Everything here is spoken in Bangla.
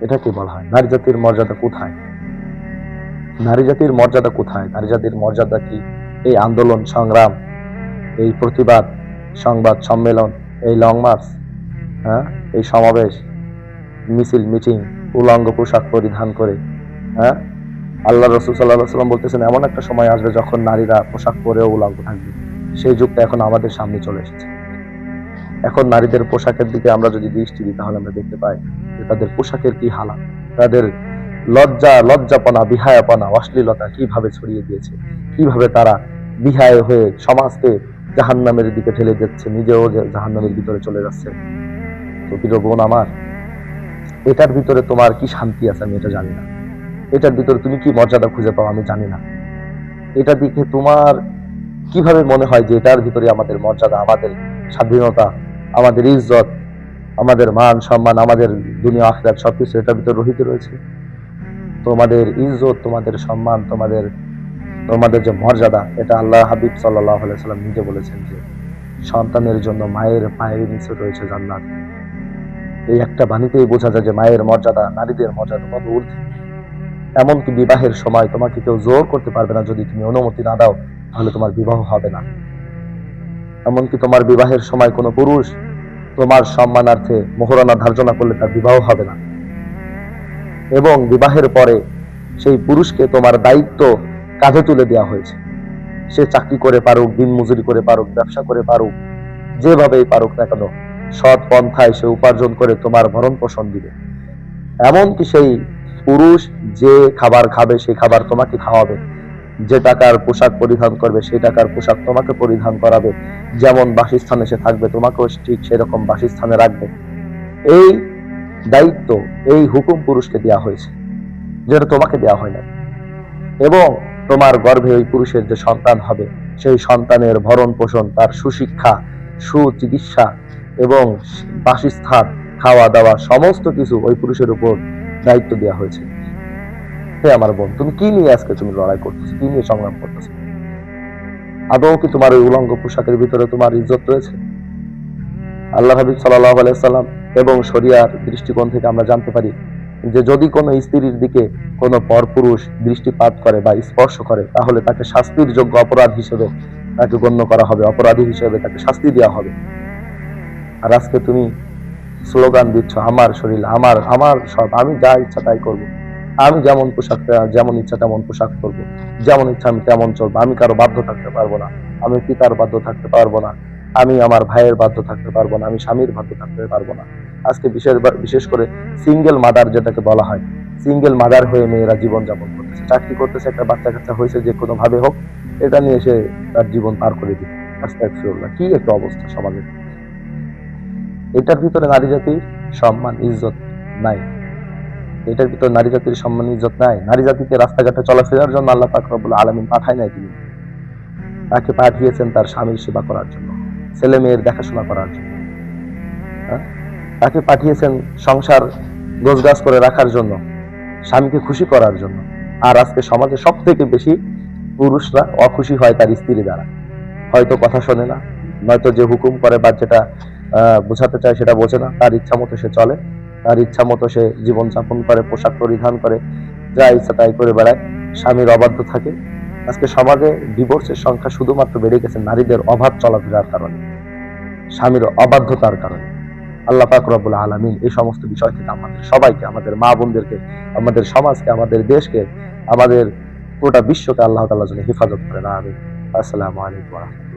এটা কি বলা হয়। নারী জাতির মর্যাদা কোথায়? নারী জাতির মর্যাদা কোথায়? নারী জাতির মর্যাদা কি? এই আন্দোলন, সংগ্রাম, এই প্রতিবাদ, সংবাদ সম্মেলন, এই লং মার্চ হ্যাঁ? এই সমাবেশ, মিছিল, মিটিং, উলঙ্গ পোশাক পরিধান করে হ্যাঁ? আল্লাহ রসুল সাল্লাহ সাল্লাম বলতেছেন, এমন একটা সময় আসবে যখন নারীরা পোশাক পরেও উলঙ্গ থাকবে। সেই যুগটা এখন আমাদের সামনে চলে এসেছে। এখন নারীদের পোশাকের দিকে আমরা যদি দৃষ্টি দিই, তাহলে আমরা দেখতে পাই তাদের পোশাকের কি হালাত? তাদের লজ্জা, লজ্জাপনা, বিহায়াপনা, অশ্লীলতা কীভাবে ছড়িয়ে দিয়েছে? কীভাবে তারা বিহায় হয়ে সমাজকে জাহান্নামের দিকে ঠেলে দিচ্ছে, নিজেও যে জাহান্নামের ভিতরে চলে যাচ্ছে? তো প্রিয় বোন আমার, এটার ভিতরে তোমার কি শান্তি আছে আমি এটা জানি না। এটার ভিতরে তুমি কি মর্যাদা খুঁজে পাও আমি জানি না। এটা দিকে তোমার কীভাবে মনে হয় যে এটার ভিতরে আমাদের মর্যাদা, আমাদের স্বাধীনতা, আমাদের ইজ্জত আমাদের মান, সম্মান, আমাদের দুনিয়া, আখরাত সবকিছু এটার ভিতরে রহিত রয়েছে। তোমাদের ইজ্জত, তোমাদের সম্মান, তোমাদের তোমাদের যে মর্যাদা, এটা আল্লাহ হাবিব সাল্লাহ সাল্লাম নিজে বলেছেন যে, সন্তানের জন্য মায়ের পায়ের নিচে রয়েছে জান্নাত। এই একটা বাণীতেই বোঝা যায় যে মায়ের মর্যাদা, নারীদের মর্যাদা কত ঊর্ধ্বে। এমনকি বিবাহের সময় তোমাকে কেউ জোর করতে পারবে না যদি তুমি অনুমতি না দাও, তাহলে তোমার বিবাহ হবে না। এমনকি তোমার বিবাহের সময় কোনো পুরুষ তোমার সম্মানার্থে মোহরানা ধার্যনা করলে তার বিবাহ হবে না। এবং বিবাহের পরে সেই পুরুষকে তোমার দায়িত্ব কাঁধে তুলে দেওয়া হয়েছে। সে চাকরি করে পারুক দিন মজুরি করে পারুক, ব্যবসা করে পারুক, যেভাবেই পারুক না কেন, সৎ পন্থায় সে উপার্জন করে তোমার ভরণ পোষণ দিবে। এমনকি সেই পুরুষ যে খাবার খাবে সেই খাবার তোমাকে খাওয়াবে। যে টাকার পোশাক পরিধান করবে, সেই টাকার পোশাক তোমাকে পরিধান করাবে। যেমন বাসস্থানে সে থাকবে, তোমাকেও ঠিক সেরকম বাসস্থানে রাখবে। এই দায়িত্ব, এই হুকুম পুরুষকে দেওয়া হয়েছে, যেটা তোমাকে দেওয়া হয় না এবং তোমার গর্ভে ওই পুরুষের যে সন্তান হবে, সেই সন্তানের ভরণ পোষণ, তার সুশিক্ষা, সুচিকিৎসা এবং বাসস্থান খাওয়া দাওয়া সমস্ত কিছু ওই পুরুষের উপর দায়িত্ব দেওয়া হয়েছে। হে আমার বোন, তুমি কি নিয়ে আজকে তুমি লড়াই করতেছো? কি নিয়ে সংগ্রাম করতেছো? আদৌ কি তোমার ওই উলঙ্গ পোশাকের ভিতরে তোমার ইজ্জত রয়েছে? আল্লাহ হাবিব সাল্লাহ আলাইসাল্লাম এবং শরিয়ার দৃষ্টিকোণ থেকে আমরা জানতে পারি যে যদি কোনো স্ত্রীর দিকে কোনো পরপুরুষ দৃষ্টিপাত করে বা স্পর্শ করে, তাহলে তাকে শাস্তির যোগ্য অপরাধ হিসেবে তাকে গণ্য করা হবে, অপরাধী হিসেবে তাকে শাস্তি দেওয়া হবে। আর আজকে তুমি স্লোগান দিচ্ছ, আমার শরীর, আমার আমার সব, আমি যা ইচ্ছা তাই করব। আমি যেমন পোশাক যেমন ইচ্ছা তেমন পোশাক করব যেমন ইচ্ছা আমি তেমন চলবো। আমি কারও বাধ্য থাকতে পারব না। আমি পিতার বাধ্য থাকতে পারব না। আমি আমার ভাইয়ের বাধ্য থাকতে পারব না। আমি স্বামীর বাধ্য থাকতে পারব না। আজকে বিশেষ বিশেষ করে সিঙ্গেল মাদার যেটাকে বলা হয় সিঙ্গেল মাদার হয়ে মেয়েরা জীবন যাপন করতেছে। চাকরি করতেছে, একটা বাচ্চা কাচ্চা হয়েছে, যে কোনো ভাবে হোক, এটা নিয়ে সে তার জীবন পার করে দিবে। আস্তাগফিরুল্লাহ কি একটা অবস্থা সমাজের। এটার ভিতরে নারী জাতির সম্মান, ইজ্জত নাই। এটার ভিতরে নারী জাতির সম্মান ইজ্জত নাই। নারী জাতিকে রাস্তাঘাটে চলাফেরার জন্য আল্লাহ পাক রব্বুল আলামিন পাঠায় নাই তিনি। তাকে পাঠিয়েছেন তার স্বামীর সেবা করার জন্য, ছেলে মেয়ের দেখাশোনা করার জন্য। হ্যাঁ? তাকে পাঠিয়েছেন সংসার গোছগাছ করে রাখার জন্য, স্বামীকে খুশি করার জন্য। আর আজকে সমাজে সব থেকে বেশি পুরুষরা অখুশি হয় তার স্ত্রী দ্বারা। হয়তো কথা শোনে না, নয়তো যে হুকুম করে বা যেটা বোঝাতে চায় সেটা বোঝে না, তার ইচ্ছা মতো সে চলে। তার ইচ্ছা মতো সে জীবন যাপন করে, পোশাক পরিধান করে, যা ইচ্ছা তাই করে বেড়ায়। স্বামীর অবাধ্য থাকে। আজকে সমাজে ডিভোর্সের সংখ্যা শুধুমাত্র বেড়ে গেছে নারীদের অভাব চলাফেরার কারণে, স্বামীর অবাধ্যতার কারণে। আল্লাহ পাক রব্বুল আলামিন এই সমস্ত বিষয় থেকে আমাদের সবাইকে, আমাদের মা বোনদেরকে, আমাদের সমাজকে, আমাদের দেশকে, আমাদের গোটা বিশ্বকে আল্লাহ তাআলা যেন হেফাজত করেন। আমিন। আসসালামু আলাইকুম